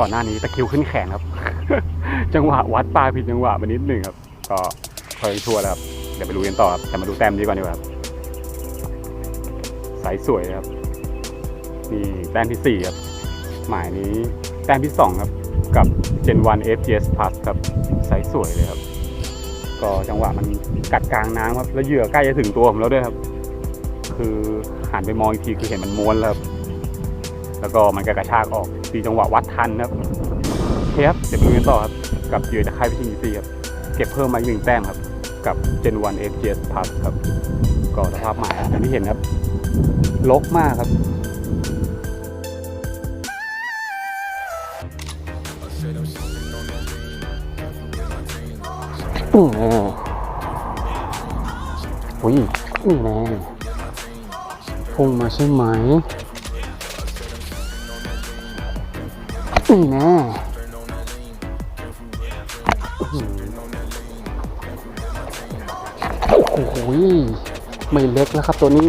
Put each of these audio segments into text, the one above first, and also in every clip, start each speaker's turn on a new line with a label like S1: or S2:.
S1: ก่อนหน้านี้ตะคิวขึ้นแขนครับ จังหวะวัดปลาผิดจังหวะไปนิดหนึ่งครับ ก็เคยชัวร์แล้วครับ เดี๋ยวไปดูกันต่อครับแต่มาดูแต้มนี้ก่อนดีกว่าครับสายสวยครับนี่แต้มที่สี่ครับ หมายนี้แต้มที่สองครับ กับ Gen 1 FGS Plus ครับไซส์สวยเลยครับ ก็จังหวะมันกัดกลางน้ำครับ แล้วเหยื่อใกล้จะถึงตัวผมแล้วด้วยครับ คือหันไปมองอีกทีคือเห็นมันม้วนแล้วครับ แล้วก็มันก็กระชากออกตีจังหวะวัดทันครับโอเคครับเดี๋ยวไปดูกันต่อครับ กับเหยื่อจากค่ายพิชิตซีครับเก็บเพิ่มมาอีกหนึ่งแต้มครับ กับ Gen 1 FGS Plus ครับ ก็สภาพใหมายอย่างที่เห็นครับลกมากครับอืมอุ้ยนี่แน่พุ่งมาใช่ไหม นี่น่อื้อหือโอ้โหไม่เล็กแล้วครับตัวนี้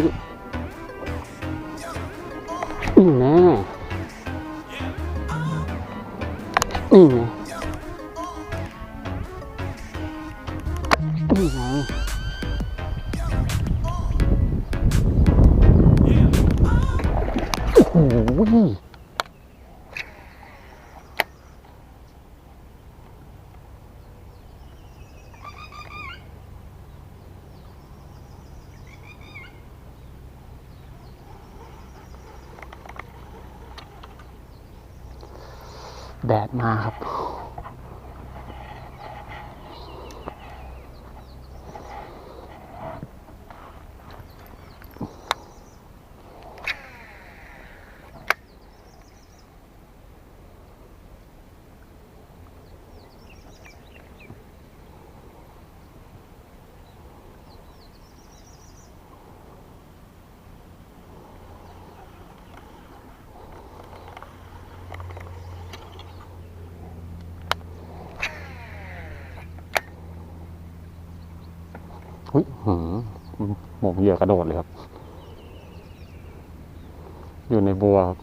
S1: แดดมาครับ อุ้ยหืมหมงเหยื่อกระโดดเลยครับ อยู่ในบัวครับ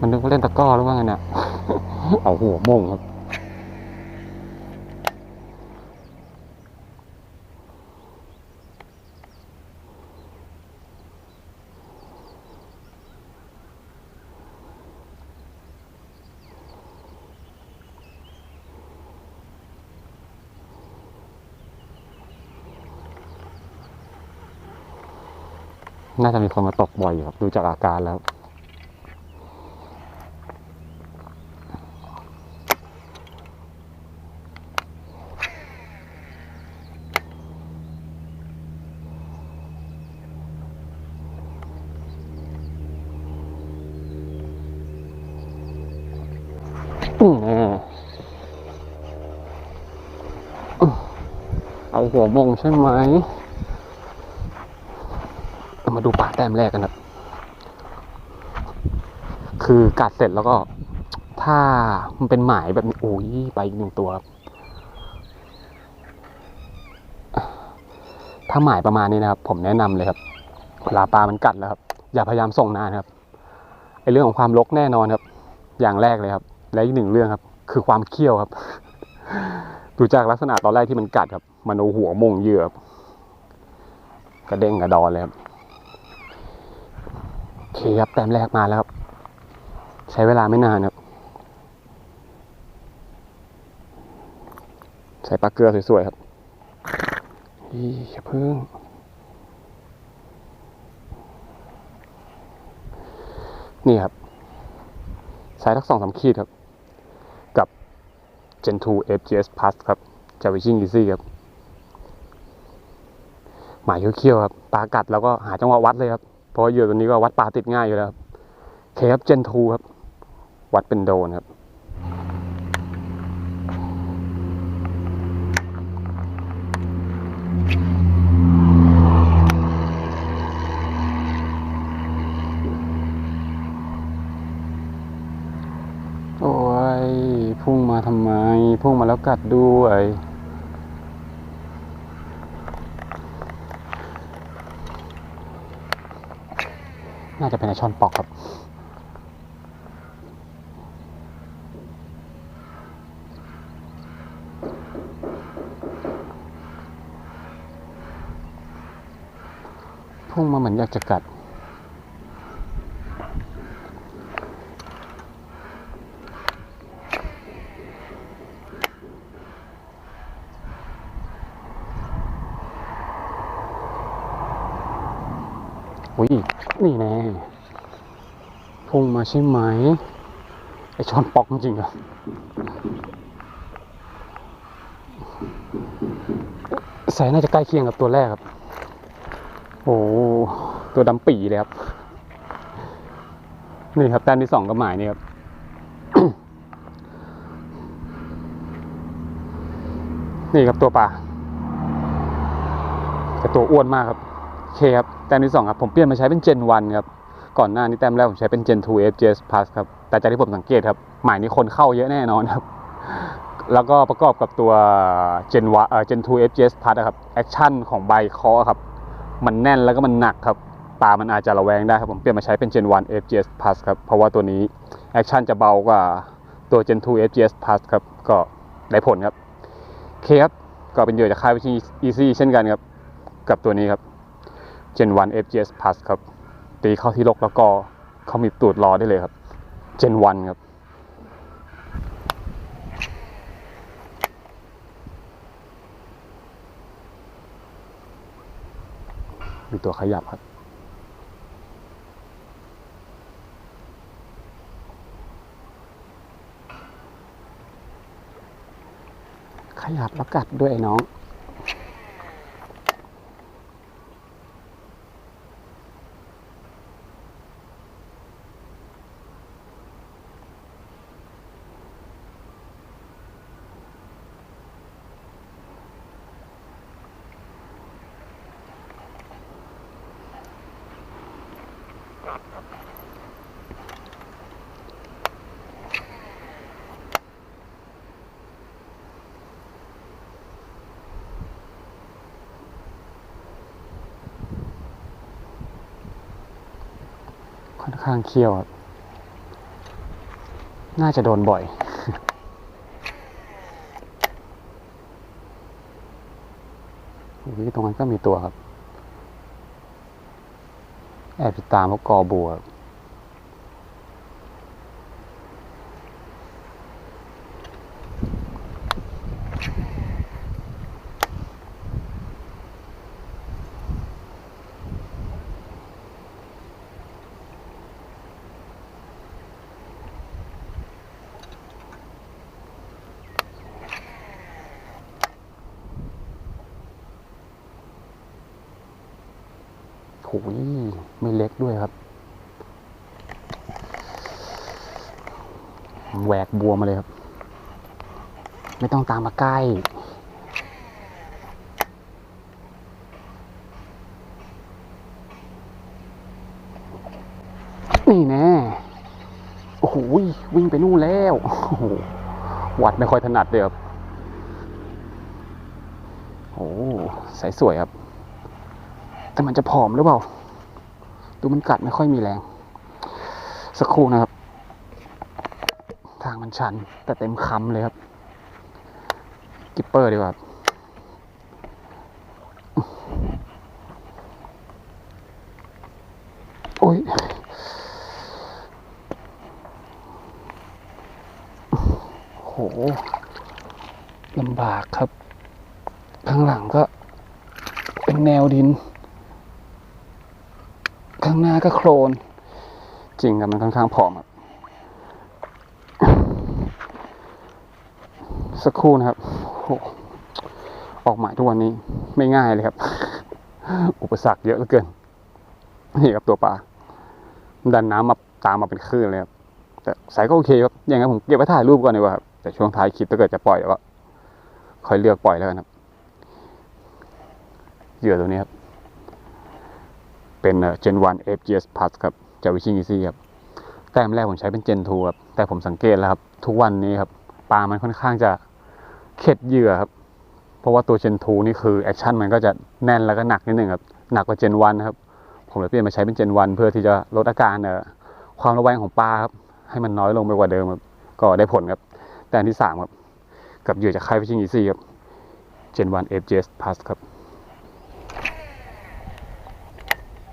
S1: มันนึกว่าเล่นตะกร้อหรือว่าไงเนี่ย เอาหัวโมงครับ น่าจะมีคนมาตกบ่อยอยู่ครับดูจากอาการแล้วเอาหัวมงใช่ไหม แต้มแรกกันครับ คือกัดเสร็จแล้วก็ ถ้ามันเป็นหมายแบบนี้โอ้ยไปอีกหนึ่งตัวครับถ้าหมายประมาณนี้นะครับ ผมแนะนำเลยครับเวลาปลามันกัดแล้วครับ อย่าพยายามส่งนานครับไอเรื่องของความลกแน่นอนครับ อย่างแรกเลยครับ และอีกหนึ่งเรื่องครับ คือความเคี้ยวครับ ดูจากลักษณะตอนแรกที่มันกัดครับ มันเอาหัวมงเหยื่อครับกระเด้งกระดอนเลยครับ เคครับแต้มแรกมาแล้วครับ ใช้เวลาไม่นานครับ ใส่ปลาเกลือสวยๆครับอีอย่าเพิ่งนี่ครับใช้ทักสองสามขีดครับ กับ Gen 2 FGS Plus ครับจากวิชิงอีซี่ครับ หมายเขี้ยวๆครับ ปลากัดแล้วก็หาจังหวะวัดเลยครับ เพราะเยื่อตัวนี้ก็วัดปลาติดง่ายอยู่แล้วครับเคครับเจนทูครับ วัดเป็นโดนครับโอ้ยพุ่งมาทำไม พุ่งมาแล้วกัดด้วย น่าจะเป็นไอช่อนปอกครับพุ่งมาเหมือนอยากจะกัด อุ้ย นี่แน่ พุ่งมาใช่ไหม ไอช้อนปอกจริงๆอะสายน่าจะใกล้เคียงกับตัวแรกครับ โอ้ตัวดำปีเลยครับ นี่ครับแต้มที่สองกับหมายนี่ครับนี่ครับตัวปลาแต่ตัวอ้วนมากครับ โอเคครับ แต้มที่สองครับ ผมเปลี่ยนมาใช้เป็น Gen 1ครับ ก่อนหน้านี้แต้มแรกผมใช้เป็น Gen 2 FGS Plus ครับ แต่จากที่ผมสังเกตครับ หมายนี้คนเข้าเยอะแน่นอนครับ แล้วก็ประกอบกับตัว Gen 1เอ่อ Gen 2 FGS Plus ครับ แอคชั่นของใบคอครับ มันแน่นแล้วก็มันหนักครับ ตามันอาจจะระแวงได้ครับ ผมเปลี่ยนมาใช้เป็น Gen 1 FGS Plus ครับ เพราะว่าตัวนี้แอคชั่นจะเบากว่าตัว Gen 2 FGS Plus ครับ ก็ได้ผลครับเคครับ ก็เป็นเหยื่อจากค่ายวิธี Easy เช่นกันครับ กับตัวนี้ครับ Gen 1 FGS Plus ครับ ตีเข้าที่ลกแล้วก็เขามีตูดรอได้เลยครับ Gen 1ครับมีตัวขยับครับ ขยับแล้วกัดด้วยน้อง ค่อนข้างเคี่ยวครับ น่าจะโดนบ่อย ตรงนั้นก็มีตัวครับ แอบติดตามพวกกอบัวครับโหยไม่เล็กด้วยครับ แหวกบัวมาเลยครับ ไม่ต้องตามมาใกล้นี่แน่โอ้โหวิ่งไปนู่นแล้วโอ้โหวัดไม่ค่อยถนัดเลยครับโอ้สายสวยครับ แต่มันจะผอมหรือเปล่า ดูมันกัดไม่ค่อยมีแรง สักครู่นะครับ ทางมันชัน แต่เต็มคำเลยครับ กิปเปอร์ดีกว่าโอ้ยโหลำบากครับ ข้างหลังก็เป็นแนวดินางหน้าก็โคลน จริงครับมันค่อนข้างผอมครับสักครู่นะครับอออกหมายทุกวันนี้ไม่ง่ายเลยครับ อุปสรรคเยอะเหลือเกิน นี่ครับตัวปลาดันน้ำมาตามมาเป็นคลื่นเลยครับ แต่สายก็โอเคครับ อย่างนั้นผมเก็บไว้ถ่ายรูปก่อนดีกว่าครับ แต่ช่วงท้ายคลิปถ้าเกิดจะปล่อยก็ค่อยเลือกปล่อยแล้วกันครับ เหยื่อตัวนี้ครับ เป็นเอ่อ Gen 1 FGS Plus ครับจากวิชิงอีซี่ครับแต้มแรกผมใช้เป็น Gen 2ครับแต่ผมสังเกตแล้วครับ ทุกวันนี้ครับปลามันค่อนข้างจะเข็ดเหยื่อครับ เพราะว่าตัว Gen 2นี่คือแอคชั่นมันก็จะแน่นแล้วก็หนักนิดหนึ่งครับหนักกว่า Gen 1นครับผมเลยเปลี่ยนมาใช้เป็นเจนวันเพื่อที่จะลดอาการเอ่อความระแวงของปลาครับให้มันน้อยลงไปกว่าเดิมครับก็ได้ผลครับ แต่อันที่สามครับกับเหยื่อจากค่ายฟิชชิงอีซี่ครับเจนวัน FGS Plus ครับ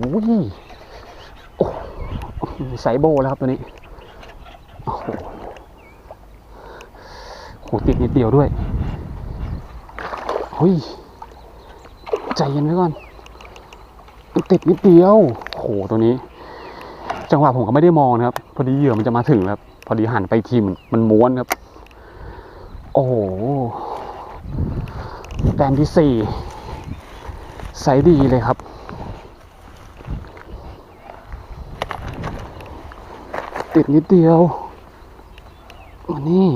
S1: โอ้โหโอ้โบแล้วครับตัวนี้โอ้โหโหติดนิดเดียวด้วยเฮ้ยใจเย็นไว้ก่อน ติดนิดเดียวโหตัวนี้ จังหวะผมก็ไม่ได้มองนะครับ พอดีเหยื่อมันจะมาถึงครับ พอดีหันไปทีมันมันม้วนครับ โอ้โหแต้มที่สี่ไซส์ดีเลยครับ ติดนิดเดียวมานี่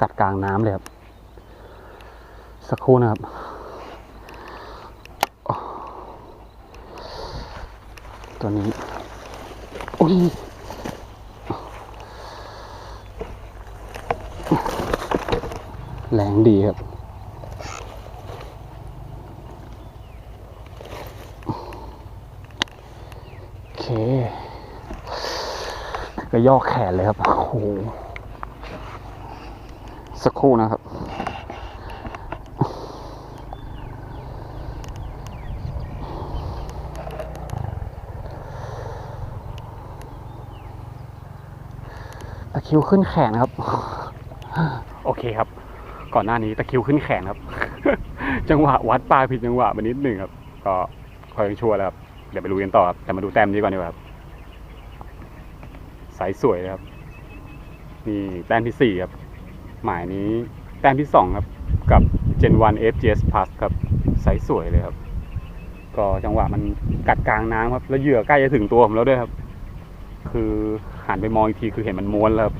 S1: กัดกลางน้ำเลยครับ สักครู่นะครับตัวนี้โอ้ยแรงดีครับ โอเค ก็ย่อแขนเลยครับ โอ้โห สักครู่นะครับ ตะคิวขึ้นแขนครับ โอเคครับ ก่อนหน้านี้ตะคิวขึ้นแขนครับ จังหวะวัดปลาผิดจังหวะไปนิดหนึ่งครับ ก็คอยยังชั่วแล้วครับ เดี๋ยวไปดูกันต่อครับแต่มาดูแต้มนี้ก่อนดีกว่าครับสายสวยครับนี่แต้มที่สี่ครับ หมายนี้แต้มที่สองครับ กับ Gen 1 FGS Plus ครับไซส์สวยเลยครับ ก็จังหวะมันกัดกลางน้ำครับ แล้วเหยื่อใกล้จะถึงตัวผมแล้วด้วยครับ คือหันไปมองอีกทีคือเห็นมันม้วนแล้วครับ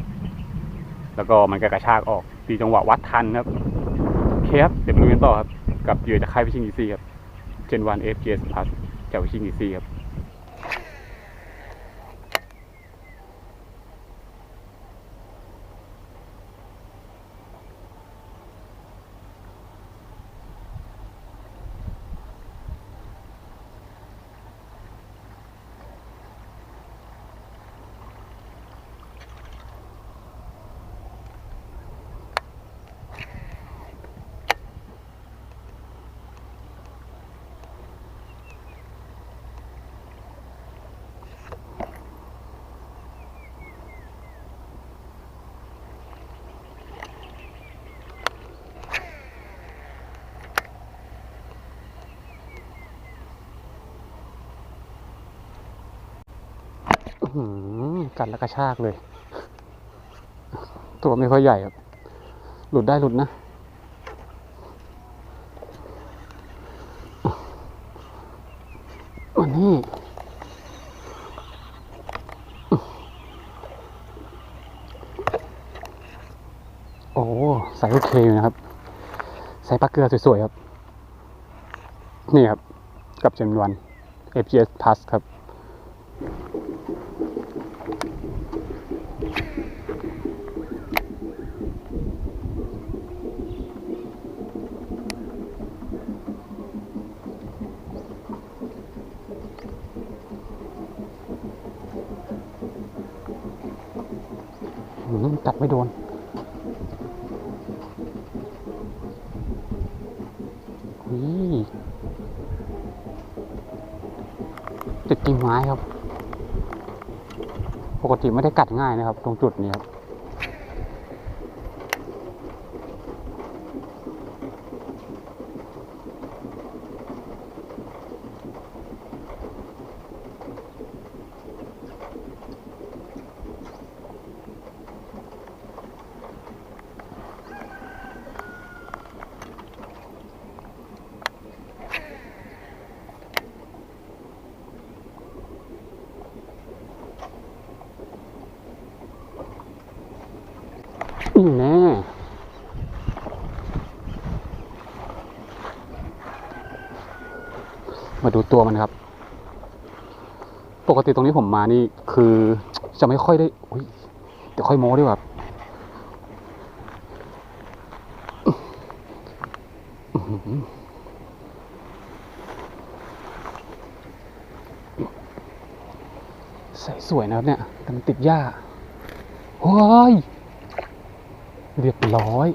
S1: แล้วก็มันก็กระชากออกตีจังหวะวัดทันครับเคครับเดี๋ยวไปดูกันต่อครับ กับเหยื่อจากค่ายพิชิงอีซี่ครับ Gen 1 FGS Plus จากพิชิงอีซี่ครับ กัดแล้วกระชากเลย ตัวไม่ค่อยใหญ่ครับ หลุดได้หลุดนะมันนี่โอ้ใส่โอเคอยู่นะครับ ใส่ปลาเกลือสวยๆครับ นี่ครับ กับเจนวัน FGS Plus ครับ กัดไม่โดน นี่ติดกิ่งไม้ครับ ปกติไม่ได้กัดง่ายนะครับ ตรงจุดนี้ครับ นี่แน่มาดูตัวมันครับ ปกติตรงนี้ผมมานี่คือจะไม่ค่อยได้อุ๊ยเดี๋ยวค่อยโม้ดีกว่าใส่สวยนะครับเนี่ยแต่มันติดหญ้าโอ้ย เรียบร้อย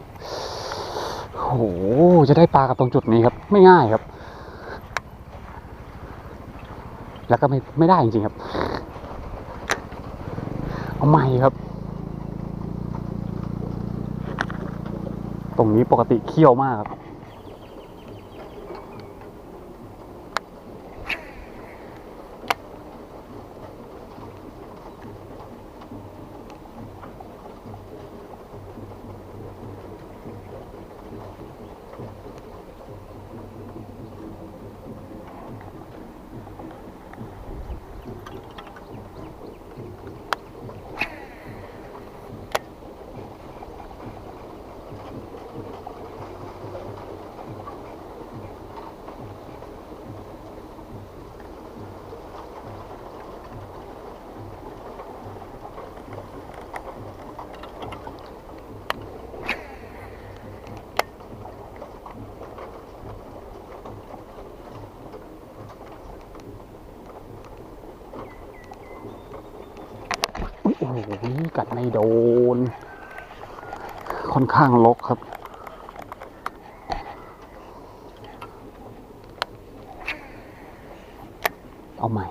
S1: โหจะได้ปลากับตรงจุดนี้ครับ ไม่ง่ายครับ แล้วก็ไม่ไม่ได้จริงๆครับ เอาใหม่ครับ ตรงนี้ปกติเคี่ยวมากครับ โดน ค่อนข้างลกครับ เอาใหม่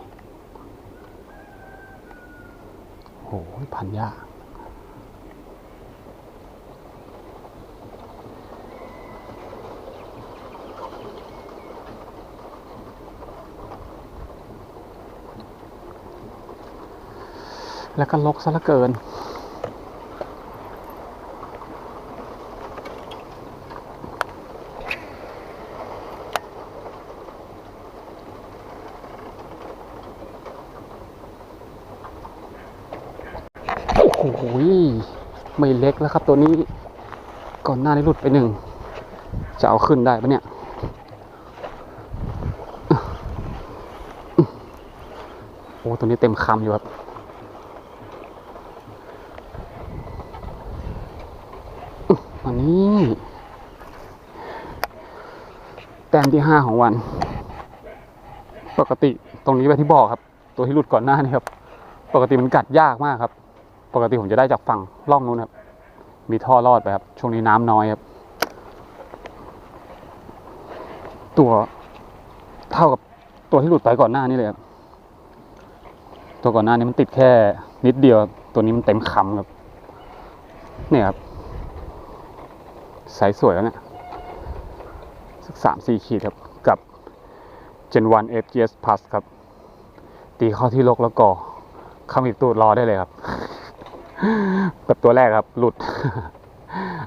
S1: โอ้ยพันยากแล้วก็ลกซะเหลือเกิน โอ้โหไม่ เล็กแล้วครับ ตัวนี้ก่อนหน้านี้หลุดไปหนึ่งจะเอาขึ้นได้ปะเนี่ยโอ้ตัวนี้เต็มคำอยู่ครับอันนี้ แต้มที่ห้าของวัน ปกติตรงนี้ไปที่บอกครับ ตัวที่หลุดก่อนหน้านี่ครับ ปกติมันกัดยากมากครับ ปกติผมจะได้จากฝั่งล่องนู้นครับ มีท่อรอดไปครับ ช่วงนี้น้ำน้อยครับ ตัวเท่ากับตัวที่หลุดไปก่อนหน้านี้เลยครับ ตัวก่อนหน้านี้มันติดแค่นิดเดียว ตัวนี้มันเต็มคำครับ เนี่ยครับไซส์สวยแล้วเนี่ยสักสามสี่ขีดครับ กับ Gen 1 FGS Plus ครับ ตีเข้าที่ลกแล้วก็ขมิบตูดรอได้เลยครับ กับตัวแรกครับ หลุด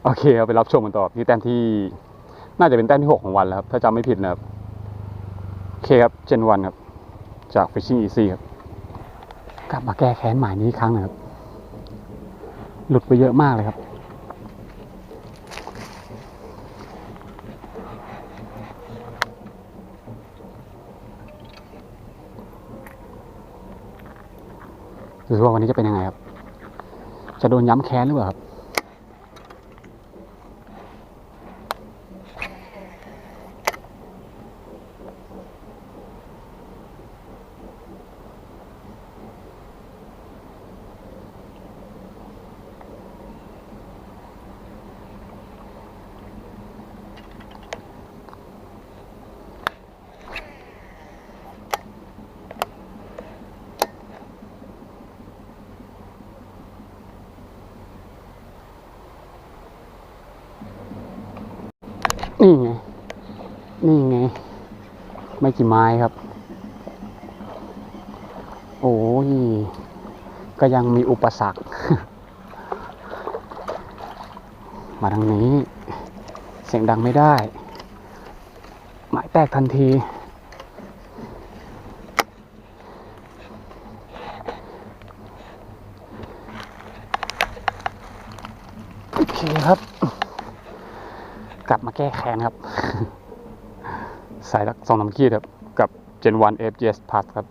S1: โอเคเอาไปรับชมกันต่อที่แต้มที่ น่าจะเป็นแต้มที่หกของวันแล้วครับ ถ้าจำไม่ผิดนะครับ โอเคครับ เจนวันครับ จาก Fishing Easy ครับ กลับมาแก้แค้นหมายนี้ครั้งนะครับ หลุดไปเยอะมากเลยครับดูว่าวันนี้จะเป็นยังไงครับ จะโดนย้ำแค้นหรือเปล่าครับ นี่ไง นี่ไง ไม่กี่ไม้ครับ โอ้ย ก็ยังมีอุปสรรค มาทางนี้ เสียงดังไม่ได้ไม้แตกทันที โอเคครับ กลับมาแก้แค้นครับใส่ลักสองน้ำขี้ครับ กับ Gen 1 FGS Plus ครับ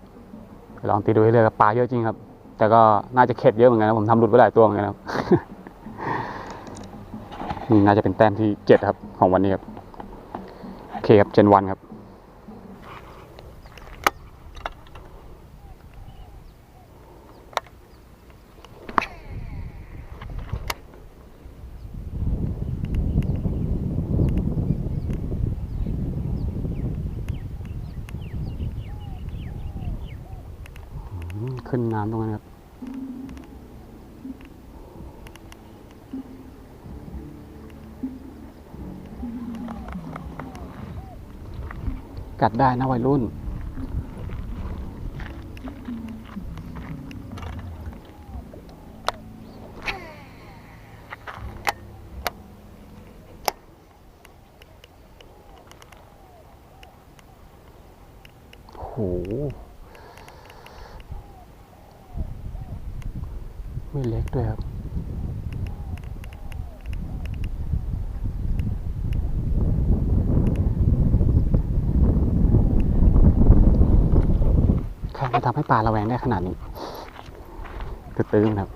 S1: ลองตีดูให้เลยครับปลาเยอะจริงครับ แต่ก็น่าจะเข็ดเยอะเหมือนกันนะผมทำหลุดไปหลายตัวเหมือนกันครับนี่น่าจะเป็นแต้มที่เจ็ดครับของวันนี้ครับโอเคครับ Gen 1ครับ อืมขึ้นน้ำตรงนั้นครับ กัดได้นะวัยรุ่น โห ไม่เล็กด้วยครับ ใครมาทำให้ ปลาระแวงได้ขนาดนี้ตื้อๆครับ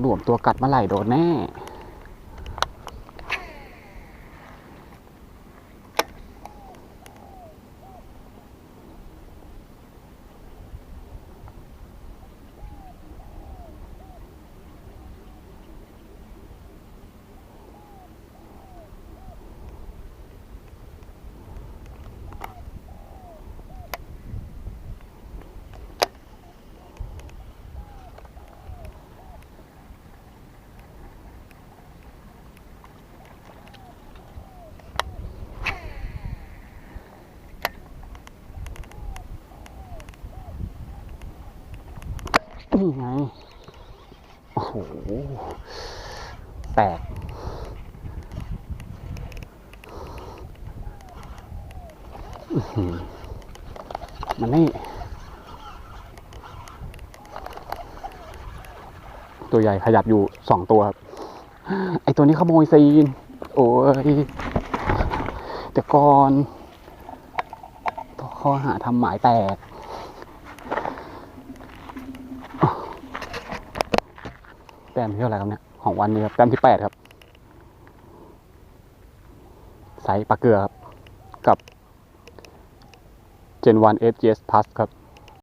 S1: หลวมตัวกัดมาไหลโดนแน่ นี่ไง โอ้โห แตกอือหือมันนี่ ตัวใหญ่ขยับอยู่สองตัวครับ ไอตัวนี้ขโมยซีน โอ้ยแต่ก่อน ข้อหาทำหมายแตก แต้มที่เท่าไหร่ครับเนี่ยของวันนี้ครับแต้มที่แปดครับไซส์ปลาเกลือครับ กับ Gen 1 FGS Plus ครับ